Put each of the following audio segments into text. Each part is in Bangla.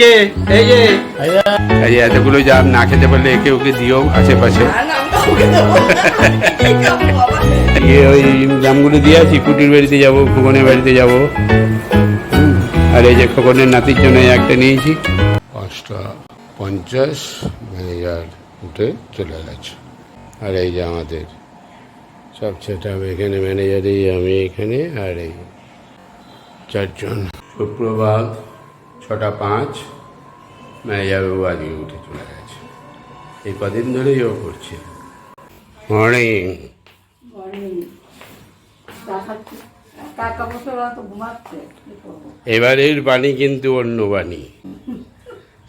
যে যে যে এতগুলো জাম না খেতে পারলে একে ওকে দিও আশেপাশে। দিয়ে ওই জামগুলো দিয়ে আছি কুটির বাড়িতে যাব খোকনের বাড়িতে যাব। আর এই যে খোকনের নাতির জন্য এই একটা নিয়েছি। পাঁচটা পঞ্চাশ ম্যানেজার উঠে চলে গেছে। আর এই যে আমাদের। সব সেট এখানে ম্যানেজারই আমি এখানে আর এই। চারজন। সুপ্রভাত ছটা পাঁচ ম্যানেজারবাবু আজকে উঠে চলে গেছে। এই কদিন ধরেই ও করছে। মর্নিং এবারের বাণী কিন্তু অন্য বাণী।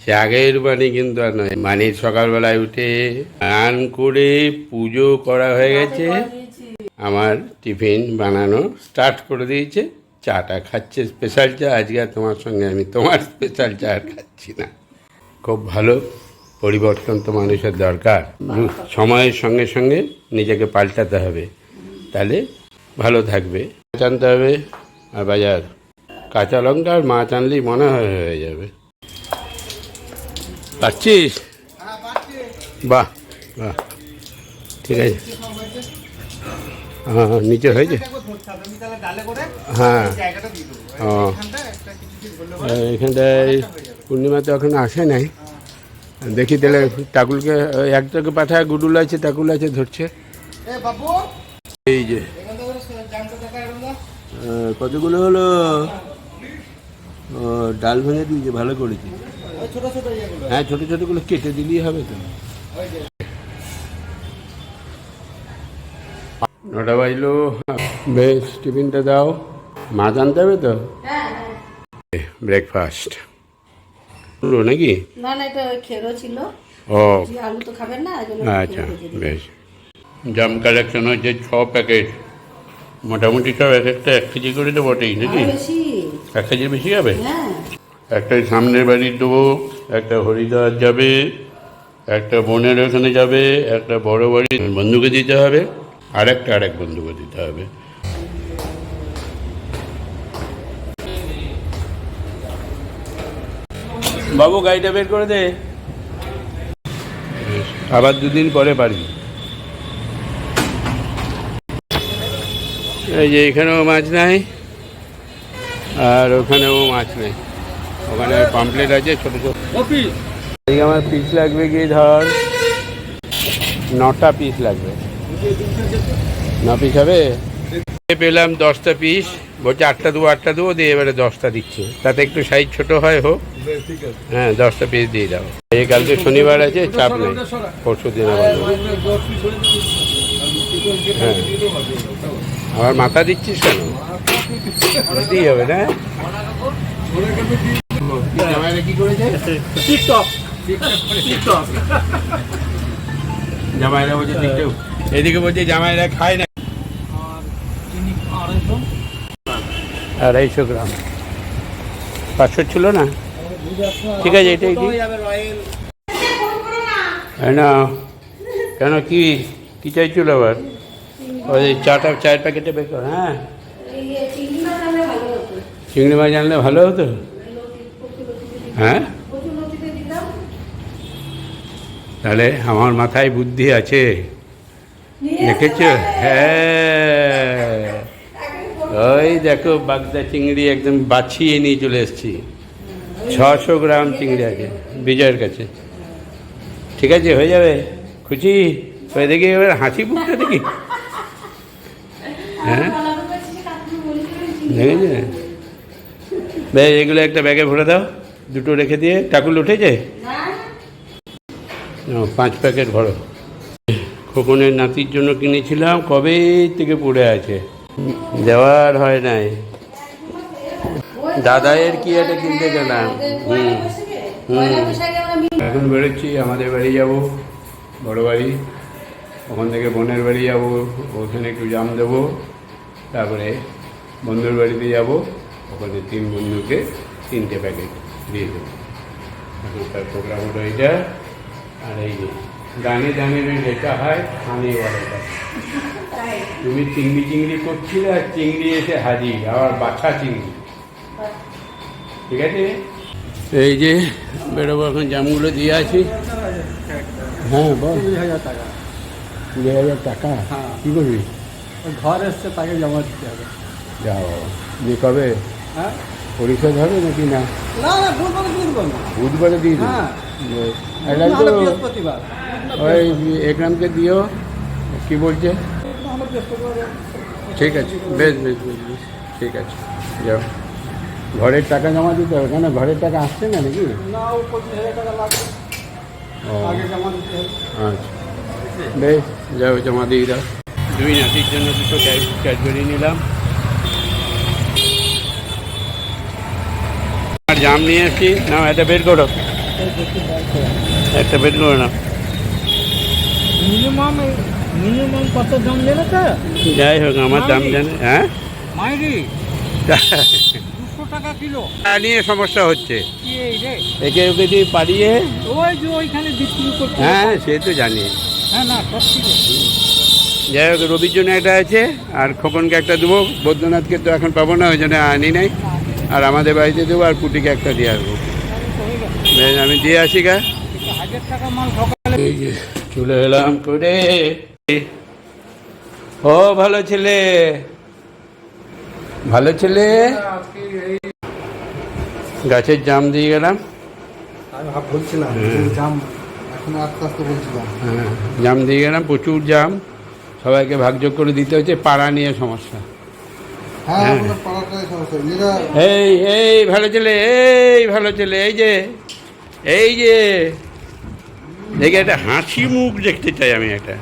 সে আগের বাণী কিন্তু আর নয়। মানে সকালবেলায় উঠে স্নান করে পুজো করা হয়ে গেছে। আমার টিফিন বানানো স্টার্ট করে দিয়েছে। চাটা খাচ্ছে স্পেশাল চা। আজকে তোমার সঙ্গে আমি তোমার স্পেশাল চা আর খাচ্ছি না। খুব ভালো পরিবর্তন তো মানুষের দরকার। সময়ের সঙ্গে সঙ্গে নিজেকে পাল্টাতে হবে। তাহলে ভালো থাকবে। মাছ আনতে হবে। আর বাজার। কাঁচা লঙ্কা আর মাছ আনলেই মনে হয় হয়ে যাবে। পাচ্ছিস বাহ বাহ। ঠিক আছে। হ্যাঁ নিচে হয়েছে। হ্যাঁ। ও। এখানটায় পূর্ণিমা তো এখন আসে নাই। দেখি তাহলে টাকুলকে একটাকে পাঠায় গুডুল আছে টাকুল আছে ধরছে। এই যে। কতগুলো হলো? ডাল ভেঙে দিয়েছে ভালো করেছি। হ্যাঁ ছোট ছোটগুলো কেটে দিলেই হবে তো। নটা বাজলো। বেশ টিফিনটা দাও। মাছ আনতে হবে তো? ব্রেকফাস্ট। হলো নাকি? না না এটা খেরো ছিল। ও। আলু তো খাবেন না আচ্ছা। বেশ। জাম কালেকশন হচ্ছে ছ প্যাকেট। মোটামুটি সব এক একটা এক কেজি করে তো বটেই নাকি? এক কেজি বেশি হবে? হ্যাঁ। একটা সামনের বাড়ির দেবো একটা হরিদ্বার যাবে একটা বোনের ওখানে যাবে একটা বড় বাড়ির বন্ধুকে দিতে হবে আর একটা আরেক বন্ধুকে দিতে হবে। বাবু গাড়িটা বের করে দে। আবার দুদিন পরে পারবি এই যে এখানেও মাছ নাই আর ওখানেও মাছ নেই। ওখানে পাম্পলেট আছে ছোট ছোট। এই আমার পিস লাগবে কি ধর। নটা পিস লাগবে। ন পিস হবে? পেলাম দশটা পিস বলছে আটটা দেবো আটটা দেবো দিয়ে এবারে দশটা দিচ্ছে। তাতে একটু সাইজ ছোট হয় হোক। হ্যাঁ দশটা পিস দিয়ে দাও। এই কালকে শনিবার আছে চাপ নেই। পরশু দিন আবার হ্যাঁ আবার মাথা দিচ্ছিস কেন? দিতেই হবে না? জামাইরা কি করেছে? জামাইরা বলছে টিকটক। এদিকে বলছে জামাইরা খায় না। আড়াইশো গ্রাম। পাঁচশো ছিল না? ঠিক আছে এটাই হ্যাঁ না কেন কি কি চাইছিল আবার? ওই চাটা চায়ের প্যাকেটে বের হ্যাঁ। চিংড়ি মাছ আনলে ভালো হতো চিংড়ি মাছ আনলে ভালো হতো হ্যাঁ? তাহলে আমার মাথায় বুদ্ধি আছে। দেখেছ? হ্যাঁ। ওই দেখো বাগদা চিংড়ি একদম বাছিয়ে নিয়ে চলে এসেছি। ছশো গ্রাম চিংড়ি আছে বিজয়ের কাছে। ঠিক আছে হয়ে যাবে। খুশি? ওই দেখি এবার হাসি মুখটা দেখি। হ্যাঁ? দেখেছে? বেশ এগুলো একটা ব্যাগে ভরে দাও। দুটো রেখে দিয়ে টাকুল উঠেছে পাঁচ প্যাকেট ভরো। খোকনের নাতির জন্য কিনেছিলাম, কবে থেকে পড়ে আছে? দেওয়ার হয় নাই। দাদায়ের কি একটা কিনতে গেলাম। হুম হুম। এখন বেরোচ্ছি, আমাদের বাড়ি যাব, বড় বাড়ি। ওখান থেকে বোনের বাড়ি যাব, ওখানে একটু জাম দেবো। তারপরে বন্ধুর বাড়িতে যাব। ওখানে তিন বন্ধুকে তিনটে প্যাকেট। দিয়ে দেবো এখনকার প্রোগ্রাম হলো এইটা আর এই যে দানে দানে লেখা হয় খানে বলে তুমি চিংড়ি চিংড়ি করছিলে আর চিংড়ি এসে হাজির আবার বাছা চিংড়ি ঠিক আছে এই যে বেরোবো এখন জামগুলো দিয়ে আছি হ্যাঁ বল কুড়ি হাজার টাকা কুড়ি হাজার টাকা হ্যাঁ। কী করবি ঘর এসছে তাকে জমা দিতে হবে যাও দিয়ে কবে হ্যাঁ পরিশোধ হবে নাকি না? না না ভুল দিয়ে দেবো বুধবারে দিয়ে দিবি? হ্যাঁ। তো ওই একরামকে দিও। কি বলছে? ঠিক আছে বেশ বেশ বেশ বেশ ঠিক আছে যাও। ঘরের টাকা জমা দিতে হবে কেন? ঘরের টাকা আসছে না নাকি? আচ্ছা বেশ যাও জমা দিয়ে দাও। দুই নাতির জন্য দুটো ক্যাশ ক্যাডবেরি নিলাম। জাম নিয়ে এসছি। না এটা বের করো। একটা বের করো না। মিনিমাম মিনিমাম কত দাম নেবে তো? যাই হোক আমার দাম জানে হ্যাঁ? মাইরি। দুশো টাকা কিলো। নিয়ে সমস্যা হচ্ছে। একে ওকে দিয়ে পারিয়ে ওই যে ওইখানে বিক্রি করতে হ্যাঁ সে তো জানি। হ্যাঁ না সব ঠিক যাই হোক রবির জন্য একটা আছে। আর খোকনকে একটা দেবো। বৈদ্যনাথকে তো এখন পাবো না ওই জন্য আনি নাই। আর আমাদের বাড়িতে দেবো আর পুটিকে একটা দিয়ে আসব। আমি দিয়ে আসি গা। এই যে চলে এলাম করে। ও ভালো ছেলে। ভালো ছেলে? গাছের জাম দিয়ে গেলাম। আমি বলছিলাম জাম এখন আস্তে আস্তে বলছিলাম। হ্যাঁ জাম দিয়ে গেলাম প্রচুর জাম। সবাইকে ভাগযোগ করে দিতে হচ্ছে পাড়া নিয়ে সমস্যা হ্যাঁ হ্যাঁ। আপনার পাড়াটাই সমস্যা এরা এই। এই ভালো ছেলে এই ভালো ছেলে এই যে এই যে। দেখে একটা হাসি মুখ দেখতে চাই আমি একটা।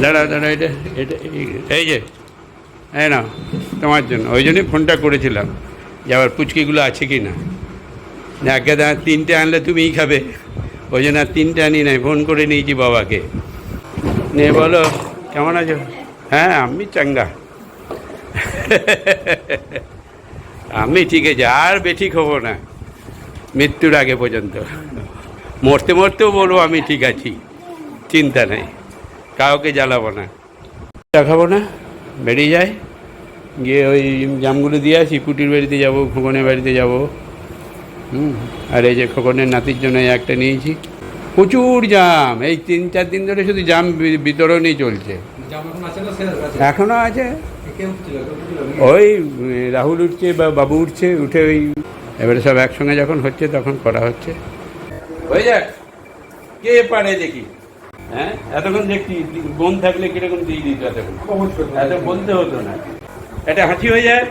দাঁড়া দাঁড়া এটা এটা এই- যে এই না তোমার জন্য। ওই জন্যই ফোনটা করেছিলাম যে আবার পুচকিগুলো আছে কি না। না একে দা তিনটে আনলে তুমিই খাবে। ওই জন্য আর তিনটে আনি নাই ফোন করে নিয়েছি বাবাকে। নিয়ে বলো কেমন আছো? হ্যাঁ আমি চাঙ্গা। আমি ঠিক আছে আর বেঠিক হব না। মৃত্যুর আগে পর্যন্ত। মরতে মরতেও বলব আমি ঠিক আছি চিন্তা নেই কাউকে জ্বালাবো না। দেখাবো না বেরিয়ে যায় গিয়ে ওই জামগুলো দিয়ে আসি পুটির বাড়িতে যাব খোকনের বাড়িতে যাব। হুম আর এই যে খোকনের নাতির জন্য একটা নিয়েছি। প্রচুর জাম এই তিন চার দিন ধরে শুধু জাম বিতরণই চলছে। এখনও আছে। ওই রাহুল উঠছে বা বাবু উঠছে উঠে ওই এবারে সব একসঙ্গে যখন হচ্ছে তখন করা হচ্ছে। হয়ে যাক। কে পারে দেখি? হ্যাঁ? এতক্ষণ দেখছি বোন থাকলে কীরকম দিয়ে দিত এতক্ষণ? এত বলতে হতো না। এটা হাসি হয়ে যায়?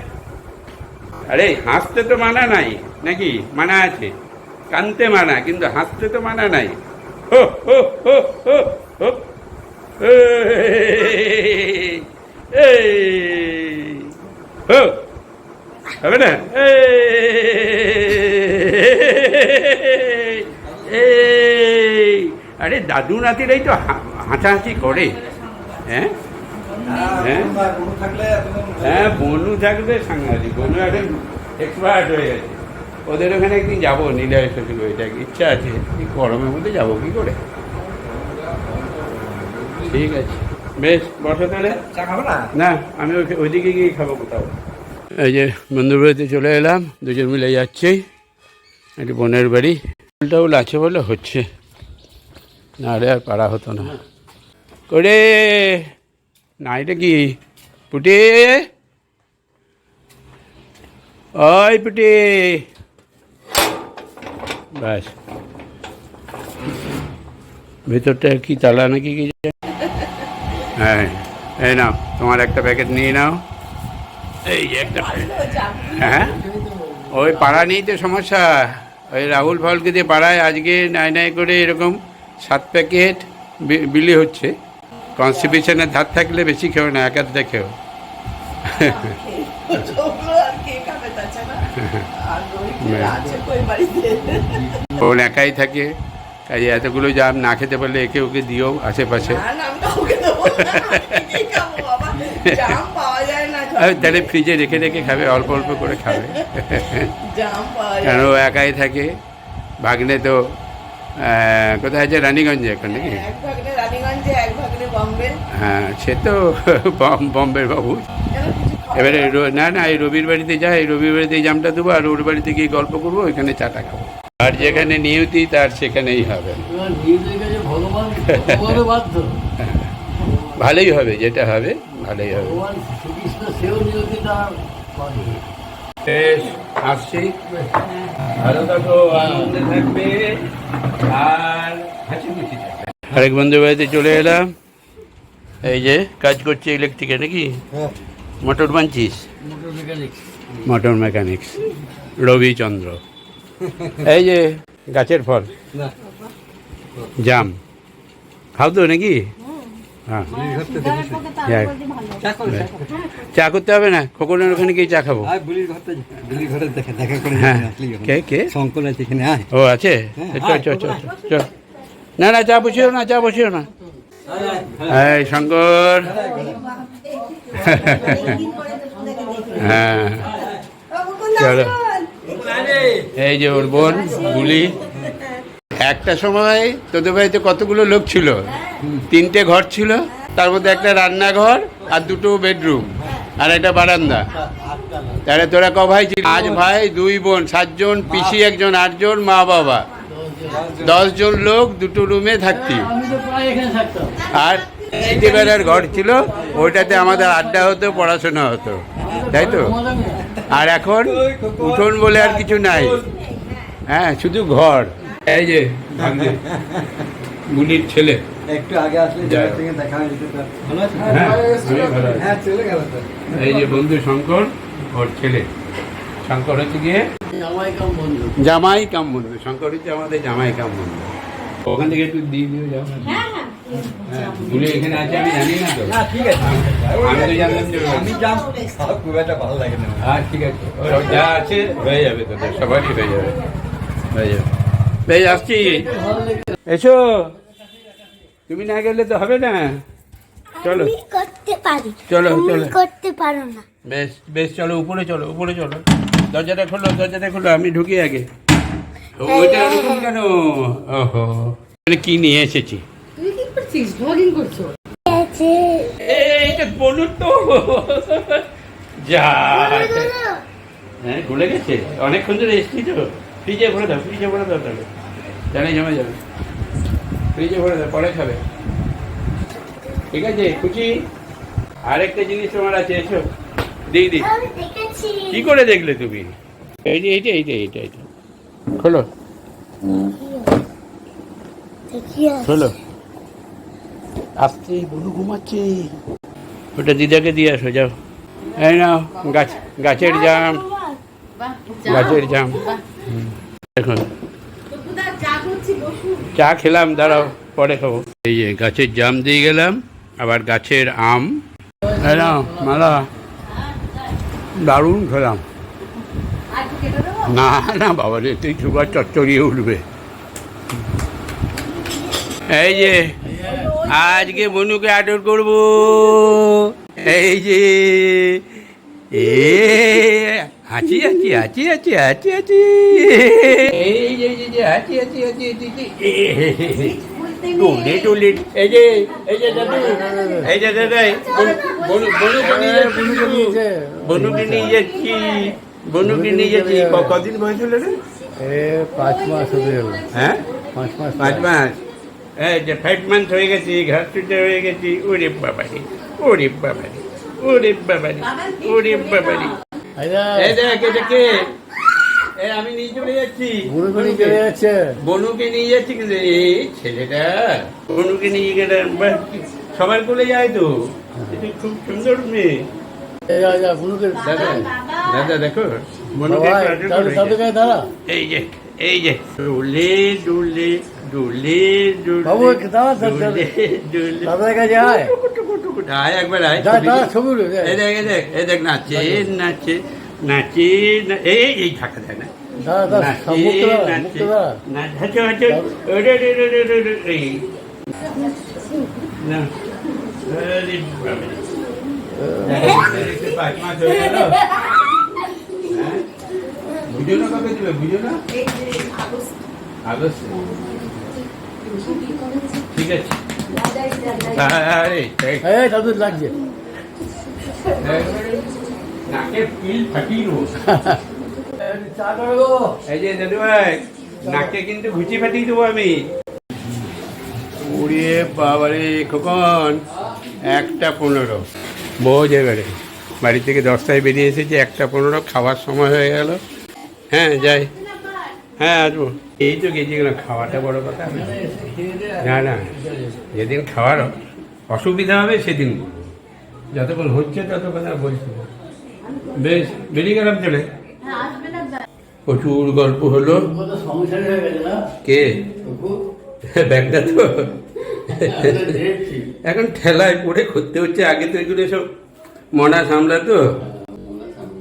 আরে হাসতে তো মানা নাই নাকি? মানা আছে। কানতে মানা কিন্তু হাসতে তো মানা নাই। হো হো হো হো হো। এই, হবে না এই, আরে দাদু নাতিরাই তো হা- হাসাহাসি করে হ্যাঁ হ্যাঁ হ্যাঁ বনু থাকবে সাংঘাতিক বনু এখন এক্সপার্ট হয়ে গেছে ওদের ওখানে একদিন যাব নীলয় শ্বশুর বাড়িতে ইচ্ছা আছে গরমের মধ্যে যাব কি করে ঠিক আছে বেশ বসো তাহলে। চা খাবে না? না আমি ওইদিকে গিয়ে খাব কোথাও। এই যে বন্ধুর বাড়িতে চলে এলাম দুজন মিলে যাচ্ছি একটু বোনের বাড়ি। টাউল আছে বলে হচ্ছে। না রে আর পারা হতো না। করে না এটা কি? পুটি? ওই পুটি। ব্যাস ভেতরটা কি তালা নাকি কি? হ্যাঁ এই নাও তোমার একটা প্যাকেট নিয়ে নাও। এই যে একটা হ্যাঁ? ওই পাড়া নেই তো সমস্যা। ওই রাহুল ফলকে দিয়ে পাড়ায় আজকে নাই নাই করে এরকম সাত প্যাকেট বি- বিলি হচ্ছে। কনস্টিপিউশনের ধার থাকলে বেশি খেও না এক আধটা খেও? ওর একাই থাকে কাজে এতগুলো জাম না খেতে পারলে একে ওকে দিও আশেপাশে। তাহলে ফ্রিজে রেখে রেখে খাবে অল্প অল্প করে খাবে। জাম কেন ও একাই থাকে? ভাগ্নে তো কোথায় আছে? রানীগঞ্জে এখন নাকি? এক ভাগনে রানীগঞ্জে এক ভাগনে বম্বে। হ্যাঁ সে তো বম- বম্বের বাবু। এবারে র- না না এই রবির বাড়িতে যাই রবির বাড়িতে জামটা দেবো আর ওর বাড়িতে গিয়ে গল্প করব ওইখানে চাটা খাব। আর যেখানে নিয়তি তার সেখানেই হবে। ভগবান ভালোই হবে যেটা হবে ভালোই হবে। ভগবান শ্রীকৃষ্ণ সেও নিয়তি তার বাধ্য বেশ আসছি। ভালো থাকো আনন্দে থাকবে। আর হাসি খুশি থাকবে। আরেক বন্ধু বাড়িতে চলে এলাম। এই যে কাজ করছি ইলেকট্রিকে নাকি? হ্যাঁ। Motor বানছিস? Motor mechanics motor mechanics Ravichandra. এই যে গাছের ফল। জাম। খাও তো নাকি? হ্যাঁ। চা করতে হবে না খোকনের ওখানে গিয়ে চা খাব আয় বুলির ঘরটা বুলির ঘরে দেখা দেখা করে হ্যাঁ কে কে ও আছে না না চা বসিও না চা বসিও না এই শঙ্কর হ্যাঁ চলো এই যে ওর বোন বুলি একটা সময় তোদের বাড়িতে কতগুলো লোক ছিল? তিনটে ঘর ছিল, তার মধ্যে একটা রান্নাঘর আর দুটো বেডরুম আর একটা বারান্দা। তাহলে তোরা ক ভাই আজ ভাই দুই বোন, সাতজন, পিসি একজন, আটজন, মা বাবা। দশজন লোক দুটো রুমে থাকতি। আর বেলার ঘর ছিল, ওইটাতে আমাদের আড্ডা হতো, পড়াশোনা হতো। তাই তো? আর এখন উঠোন বলে আর কিছু নাই। হ্যাঁ শুধু ঘর। এই যে ভাগ্নে, বুলির ছেলে। একটু আগে আসলে দেখা হয়ে যেত ভালো আছে হ্যাঁ, ভালো। হ্যাঁ চলে গেল তো। এই যে বন্ধু শঙ্কর ওর ছেলে। শঙ্কর হচ্ছে গিয়ে জামাই কাম বন্ধু। জামাই কাম বন্ধু। শঙ্কর হচ্ছে আমাদের জামাই কাম বন্ধু। ওখান থেকে একটু দিয়ে দিও যাও। হ্যাঁ বুলি এখানে আছে আমি জানি না তো। ঠিক আছে। আমি তো জানলাম যে আমি যাম খুব একটা ভালো লাগে না। হ্যাঁ ঠিক আছে। যা আছে হয়ে যাবে তোদের সবারই হয়ে যাবে। হয়ে যাবে। বেশ আসছি। এসো। তুমি না গেলে তো হবে না। চলো। করতে পারি। চলো, চলো। করতে পারো না। বেশ বেশ চলো উপরে চলো উপরে চলো। দরজাটা খোলো দরজাটা খোলো আমি ঢুকি আগে। ওইটা এরকম কেন? ওহো। কি নিয়ে এসেছি? তুই কি করছিস? ব্লগিং করছ? এইটা বলুন তো। যা হ্যাঁ গলে গেছে। অনেকক্ষণ ধরে এসছি তো। ফ্রিজে ভরে দাও ফ্রিজে ভরে দাও তাহলে। জানাই জমা যাবে। ফ্রিজে ভরে দাও পরে খাবে। ঠিক আছে খুশি? আরেকটা জিনিস তোমার আছে এসো। দিই দিই। কি করে দেখলে তুমি? এই যে এইটা এইটা এইটা এইটা খোলো। খোলো। আসতে বলু ঘুমাচ্ছে। ওটা দিদাকে দিয়ে আসো যাও। এই নাও গাছ গাছের জাম। গাছের জাম। দেখুন। চা খেলাম দাঁড়াও পরে খাব। এই যে গাছের জাম দিয়ে গেলাম আবার গাছের আম। মালা। দারুণ খেলাম। না না বাবা রে তুই সুগার চচ্চড়িয়ে উঠবে। এই যে আজকে বনুকে আদর করব। এই যে এ হাঁচি হাঁচি হাঁচি হাঁচি হাঁচি হাঁচি। এই যে এই যে, হাঁচি হাঁচি হাঁচি হাঁচি হাঁচি। টুলি টুলি এই যে এই যে দাদু। এই যে বনুকে নিয়ে যাচ্ছি। বনুকে নিয়ে যাচ্ছি বনুকে নিয়ে যাচ্ছি। কদিন বয়স হলো রে? এ পাঁচ মাস হয়ে গেল হ্যাঁ? পাঁচ মাস পাঁচ মাস। এই যে ফাইভ মান্থ হয়ে গেছি ঘর ছুটে হয়ে গেছি। ওরে বাবারি ওরে বাবারি। ওরে বাবারি ওরে বাবারি। এই দেখ এটা কে? এই আমি নিয়ে চলে যাচ্ছি। বনুকে। যাচ্ছে। বনুকে নিয়ে যাচ্ছি কিন্তু এই ছেলেটা। বনুকে নিয়ে গেলে সবার কোলে যায় তো। এটা খুব সুন্দর মেয়ে। দাদা দাদা দেখো। বনুকে আদর এই যে। এই যে আয় টুকু, টুকু, টুকু, আয় একবার আয় এই দেখ এই দেখ এই দেখ নাচে নাচে নাচে এই এই থাকা দেয় না। না। আরে বাবারে। দেখো, পাঁচ মাস হয়ে গেল। হ্যাঁ? কবে দিবে? আগস্ট। ঠিক আছে। আরে এই- এই লাগছে। নাকের পিল ফাটিয়ে দেবো। চা করে গো। এই যে দাদু ভাই নাকে কিন্তু ঘুচি ফাটিয়ে দেবো আমি। উড়িয়ে বাবারে খোকন একটা পনেরো। বোঝ এবারে বাড়ি থেকে দশটায় বেরিয়ে এসেছে একটা পনেরো খাওয়ার সময় হয়ে গেল। হ্যাঁ যাই। হ্যাঁ আসব। এই তো গেছি খাওয়াটা বড় কথা। না না, যেদিন খাওয়ার অসুবিধা হবে সেদিন। যতক্ষণ হচ্ছে ততক্ষণ আর বলছি বেশ, বেরিয়ে গেলাম চলে। প্রচুর গল্প হলো। কে? ব্যাগটা তো। এখন ঠেলায় পড়ে করতে হচ্ছে। আগে তো এগুলো সব মনা সামলাতো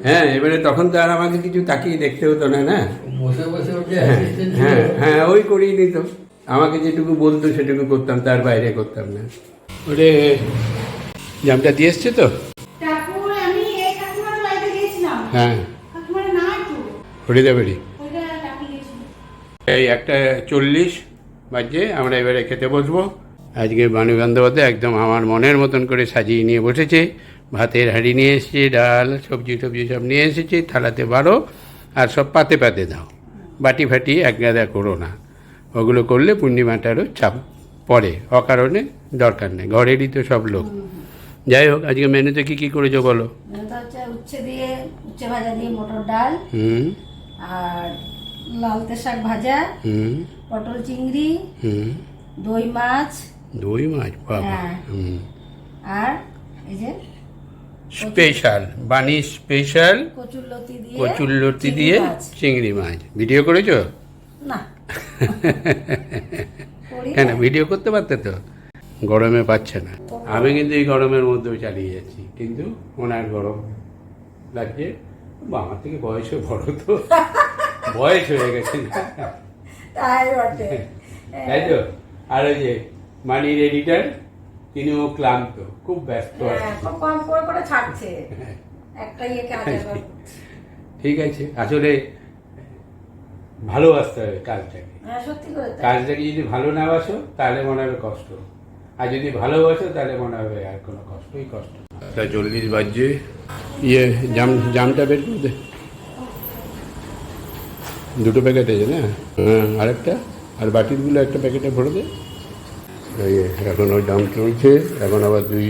হ্যাঁ এবারে তখন তো আর আমাকে কিছু তাকিয়ে দেখতে হতো না না? বসে বসে হ্যাঁ হ্যাঁ হ্যাঁ ওই করিয়ে নিত আমাকে যেটুকু বলতো সেটুকু করতাম তার বাইরে করতাম না। ওরে জামটা দিয়ে এসছে তো? হ্যাঁ। হরিদাবাড়ি এই একটা চল্লিশ বাজে আমরা এবারে খেতে বসবো। আজকে বানু বন্দ্যোপাধ্যায় একদম আমার মনের মতন করে সাজিয়ে নিয়ে বসেছে। ভাতের হাঁড়ি নিয়ে এসেছি ডাল সবজি টবজি সব নিয়ে এসেছি থালাতে বাড়ো আর সব পাতে পাতে দাও। বাটি ফাটি এক গাদা করো না। ওগুলো করলে পূর্ণিমাটারও চাপ পড়ে অকারণে দরকার নেই ঘরেরই তো সব লোক। যাই হোক আজকে মেনুতে কি কী করেছ বলো? উচ্ছে দিয়ে উচ্ছে ভাজা দিয়ে মটর ডাল হুম। আর লালতে শাক ভাজা হুম। পটল চিংড়ি হুম। দই মাছ। দই মাছ বাবা। হ্যাঁ। হুম। আর এই যে স্পেশাল বানি স্পেশাল কচুর লতি দিয়ে চিংড়ি মাছ। ভিডিও করেছ? না। কেন। ভিডিও করতে পারতে তো? গরমে পাচ্ছে না। আমি কিন্তু এই গরমের মধ্যেও চালিয়ে যাচ্ছি। কিন্তু ওনার গরম লাগছে। বা আমার থেকে বয়সও বড় তো। বয়স হয়ে গেছে না। তাই তো? আর ওই যে মানির এডিটার তিনিও ক্লান্ত খুব ব্যস্ত হ্যাঁ, আছে খুব কম করে করে ছাড়ছে। একটা ইয়েকে হাজার ঠিক আছে আসলে ভালোবাসতে হবে কাজটাকে। হ্যাঁ সত্যি করে তাই। কাজটাকে যদি ভালো না বাসো তাহলে মনে হবে কষ্ট। আর যদি ভালোবাসো তাহলে মনে হবে আর কোনো কষ্টই কষ্ট তা চল্লিশ বাজছে। ইয়ে জাম জামটা বের করে দে। দুটো প্যাকেট আছে না? হ্যাঁ আরেকটা। আর বাটিরগুলো একটা প্যাকেটে ভরে দে। এখন ওই দাম চলছে। এখন আবার দুই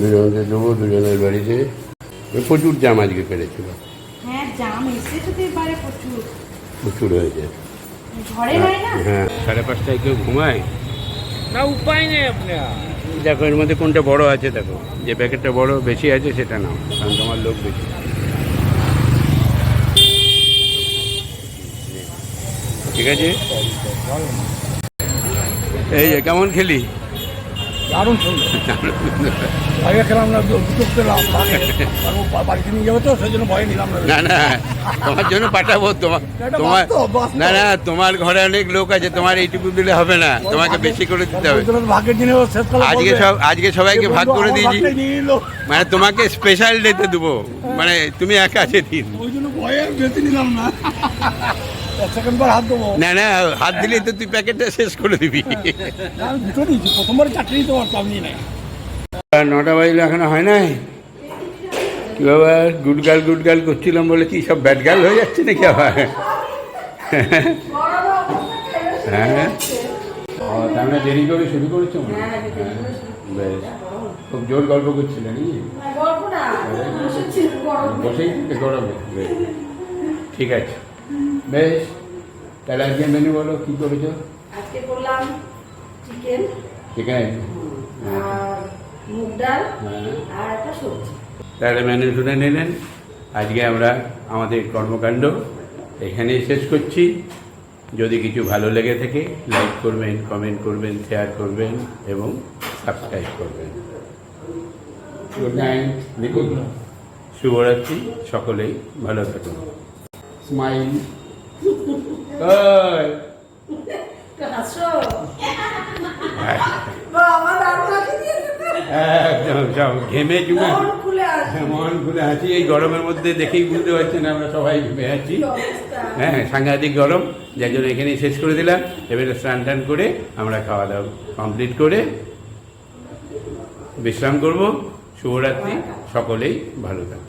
দুজনকে দেবো দুজনের বাড়িতে। প্রচুর জাম আজকে পেরেছিল হ্যাঁ প্রচুর। হয়েছে। ঝড়ে হ্যাঁ। সাড়ে পাঁচটায় কেউ ঘুমায়? না উপায় নেই আপনার। দেখো এর মধ্যে কোনটা বড় আছে দেখো। যে প্যাকেটটা বড় বেশি আছে সেটা নাও কারণ তোমার লোক বেশি। ঠিক আছে? এই যে কেমন খেলি? দারুণ আগে খেলাম না দুটো পেলাম বাড়িতে নিয়ে যাব তো সেই জন্য ভয় নিলাম না। না না তোমার জন্য পাঠাবো তোমার তোমার। না না তোমার ঘরে অনেক লোক আছে তোমার এইটুকু দিলে হবে না তোমাকে বেশি করে দিতে হবে। আজকে সব আজকে সবাইকে ভাগ করে দিয়েছি। মানে তোমাকে স্পেশাল ডেতে দেবো। মানে তুমি একা আছে দিন। ওই জন্য ভয়ে নিলাম না। এক সেকেন্ড পর হাত দেবো। না না হাত দিলে তো তুই প্যাকেটটা শেষ করে দিবি। প্রথমবার নিয়ে নটা বাজলে এখনও হয় নাই? কি বাবা গুড গার্ল করছিলাম বলে কি সব ব্যাড গার্ল হয়ে যাচ্ছে নাকি আবার? হ্যাঁ? দেরি করে শুরু করেছ হয়? বেশ। খুব জোর গল্প করছিলে নাকি? বসেই গরমে। ঠিক আছে। বেশ তাহলে আজকে মেনু বলো কী করেছ? আজকে করলাম চিকেন ঠিক আছে আর মুগ ডাল হ্যাঁ। আর একটা সবজি। তাহলে মেনু শুনে নিলেন। আজকে আমরা আমাদের কর্মকাণ্ড এখানেই শেষ করছি। যদি কিছু ভালো লেগে থাকে লাইক করবেন কমেন্ট করবেন শেয়ার করবেন এবং সাবস্ক্রাইব করবেন। গুড নাইট দেখুন শুভরাত্রি সকলেই ভালো থাকুন। স্মাইল হাসো। বাবা হাসি সব ঘেমে চুমে। মন খুলে আছি এই গরমের মধ্যে দেখেই বুঝতে পারছেন আমরা সবাই ঘেমে আছি। হ্যাঁ সাংঘাতিক গরম। যার জন্য এখানেই শেষ করে দিলাম। এবারে স্নান টান করে আমরা খাওয়া দাওয়া কমপ্লিট করে বিশ্রাম করব। শুভরাত্রি। সকলেই ভালো থাকুন